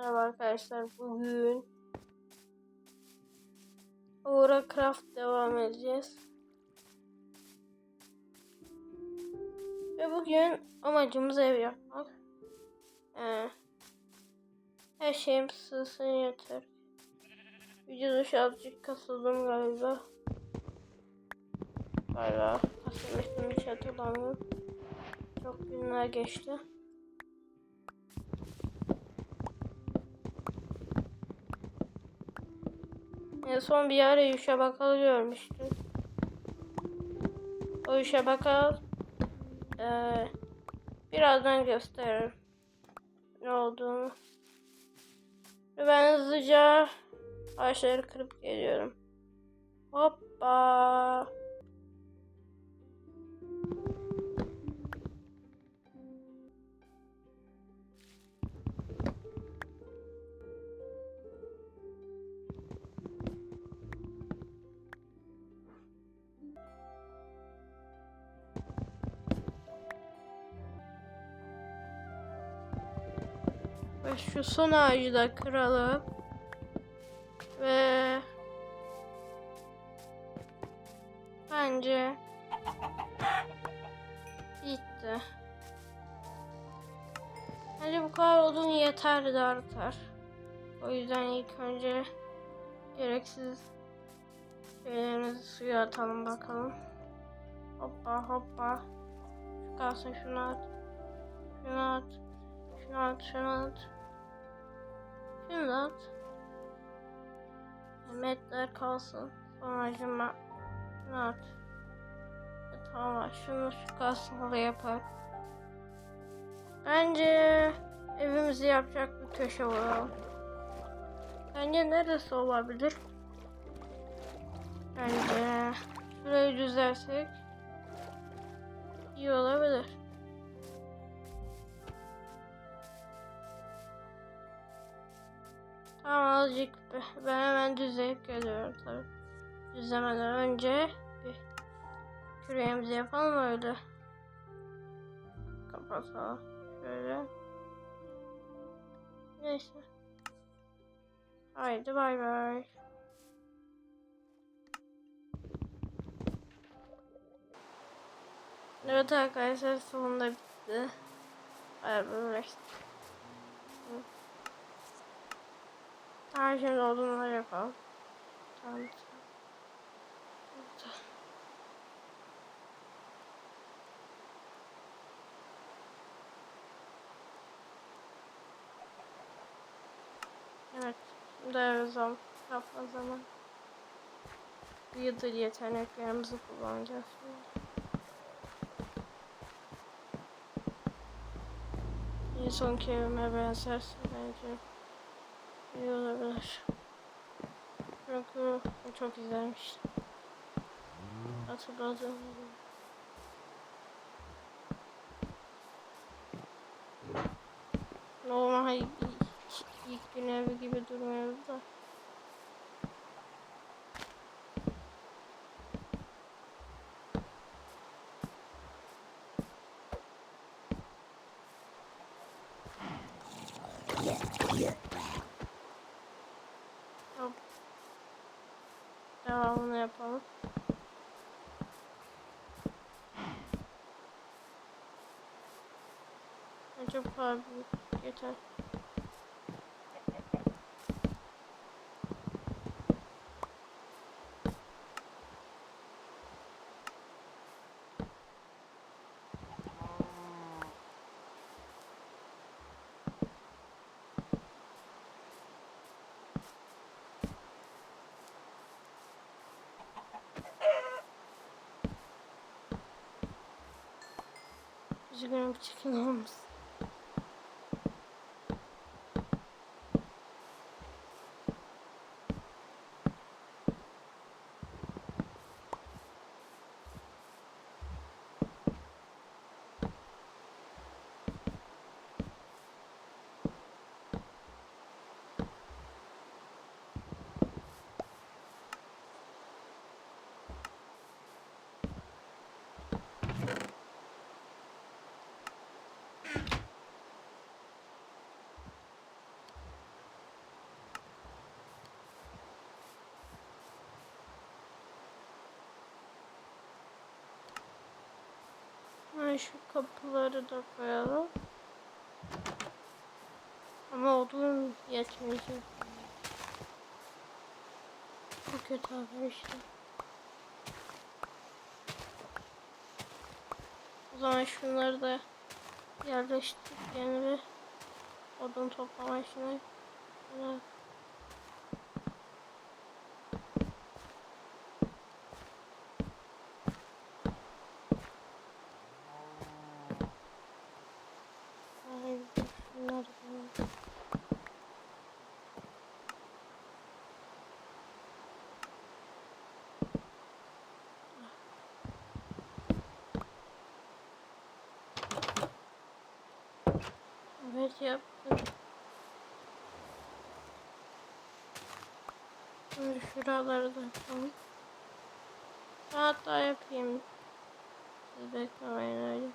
Merhaba arkadaşlar bugün Aura Craft devam edeceğiz. Ve bugün amacımız ev yapmak. Ee, her şeyim sığsın yeter. Videoda şu azıcık kasıldım galiba. Galiba kasılmıştım hiç hatırlamıyorum. Çok günler geçti. Son bir ara Yuşa Bakal'ı görmüştüm. O Yuşa Bakal eee, birazdan gösteririm ne olduğunu. Ben hızlıca ağaçları kırıp geliyorum. Hoppa. Ve şu son ağacı da kıralım. Ve bence bitti. Bence bu kadar odun yeter de artar. O yüzden ilk önce gereksiz şeylerimizi suya atalım bakalım. Hoppa hoppa. Şu kalsın şunu at. Şunu at. Şunu at, şunu at. Şunu da at. Mehmetler kalsın. Sonra şunu at. E, tamam, şunu şu kalsın yapar. Bence evimizi yapacak bir köşe bulalım. Bence neresi olabilir? Bence şurayı düzersek iyi olabilir. Tamam azıcık be- ben hemen düzleyip geliyorum tabi. Düzlemeden önce bir küreğimizi yapalım öyle. Kapatalım. Şöyle. Neyse. Haydi bay bay. Evet arkadaşlar sonunda bitti. Bir Tamam şimdi odunları yapalım. Tamam. Evet. Evet. Şimdi evet zaman. Yıdır yeteneklerimizi kullanacağız şimdi. En sonki evime benzersin bence. Çünkü o çok izlenmiş. Hatırladığım gibi. Normal ilk, ilk gün evi gibi durmuyor da. Hop. Devamını yapalım. Bence bu kadar büyük yeter. Üzgünüm çekin olmasın. Sonra şu kapıları da koyalım. Ama odun yetmeyecek. Bu kötü haber işte. O zaman şunları da yerleştirdik yeni bir odun toplama işine. Evet. Ay, şunları da- Evet yaptım. Şimdi şuraları da yapalım. Hatta yapayım. Siz beklemeyin öyle.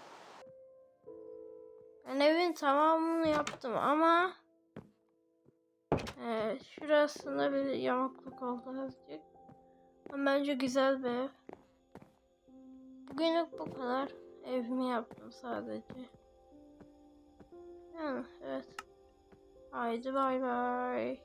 Ben evin tamamını yaptım ama evet, şurasında bir yamukluk oldu azıcık. Ama bence güzel bir ev. Bugünlük bu kadar. Evimi yaptım sadece. Yani evet. Haydi bay bay.